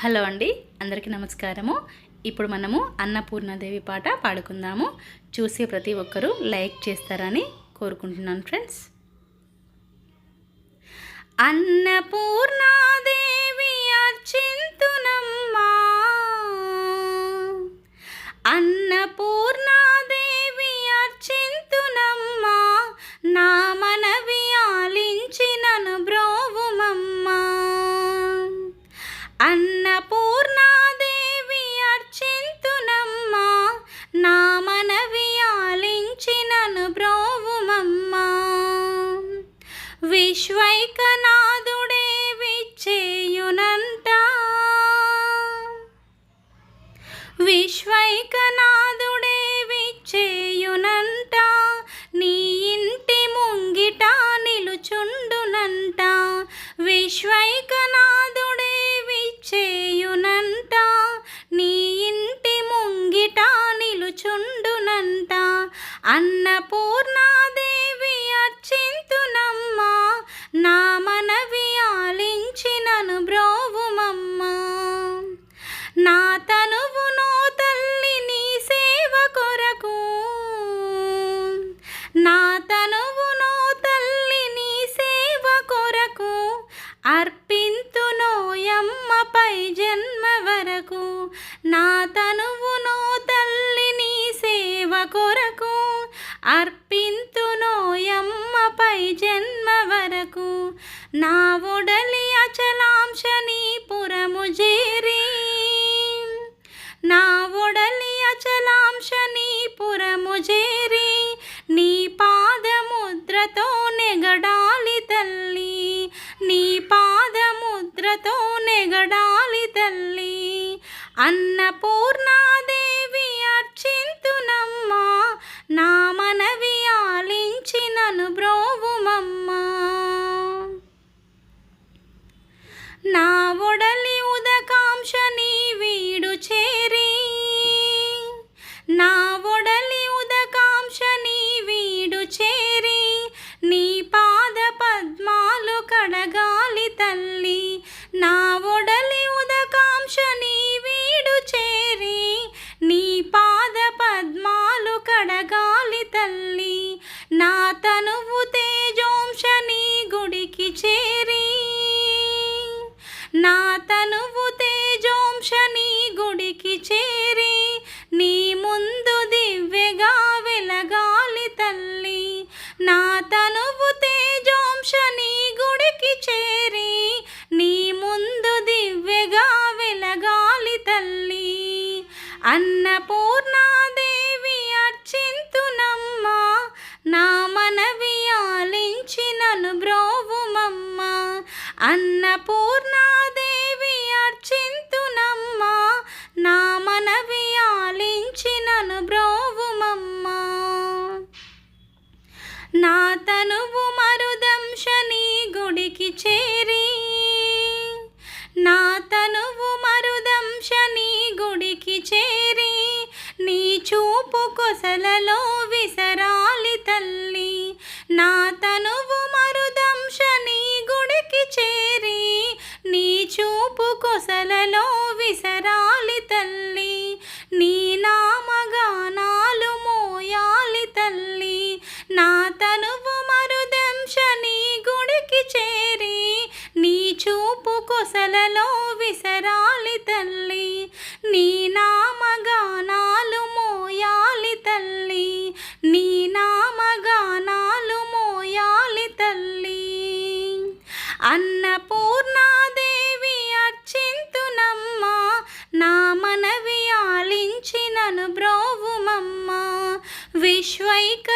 Hello అండి అందరికీ నమస్కారము. ఇప్పుడు మనము అన్నపూర్ణాదేవి పాట పాడుకుందాము. చూసే ప్రతి ఒక్కరూ లైక్ చేస్తారని కోరుకుంటున్నాను ఫ్రెండ్స్. అన్నపూర్ణాదేవి విశ్వైకనాథుడే విచ్చేయునంట విశ్వైకనాథుడే విచ్చేయునంట నీ ఇంటి ముంగిట నిలుచుండునంట విశ్వైకనాథుడే విచ్చేయునంట నీ ఇంటి ముంగిట నిలుచుండునంట అన్నపూర్ణ నా తనువునో తల్లి నీ సేవ కొరకు. నా తనువునో తల్లి నీ సేవ కొరకు. పై జన్మ వరకు. నా తనువునో తల్లి నీ సేవ కొరకు. అర్పింతునోయమ్మపై జన్మ వరకు. నా పాదముద్రతో నెగడాలి తల్లి. నీ పాదముద్రతో నెగడాలి తల్లి. అన్నపూర్ణాదేవి అర్చింతునమ్మా నా మనవి ఆలించినను బ్రోవుమమ్మా. నా ఒడలి ఉదకాంశ చేరి నా తనువు తేజోంశ నీ గుడికి చేరి నీ ముందు దివ్యగా వెలగాలి తల్లి. నా తనువు తేజోంశ నీ గుడికి చేరి నీ ముందు దివ్యగా వెలగాలి తల్లి. అన్నపూర్ణాదేవి అర్చింతునమ్మా నా మనవి ఆలించిన అన్నపూర్ణాదేవి అర్చింతునమ్మా నా మనవి ఆలించినను బ్రోవుమమ్మా. నా తనువు మరుదంశ నీ గుడికి చేరి నా తనువు మరుదంశ నీ గుడికి చేరి నీ చూపు కొసలలో విసరాలి తల్లి. నా తనువు మరుదంశ నీ చూపు కొసలలో విసరాలి తల్లి. నీ నామగానాలు మోయాలి తల్లి. నీ నామగానాలు మోయాలి తల్లి. అన్నపూర్ణాదేవి అర్చింతునమ్మా నా మనవి ఆలించినను బ్రోవుమమ్మా. విశ్వైక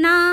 అర్చింతునమ్మా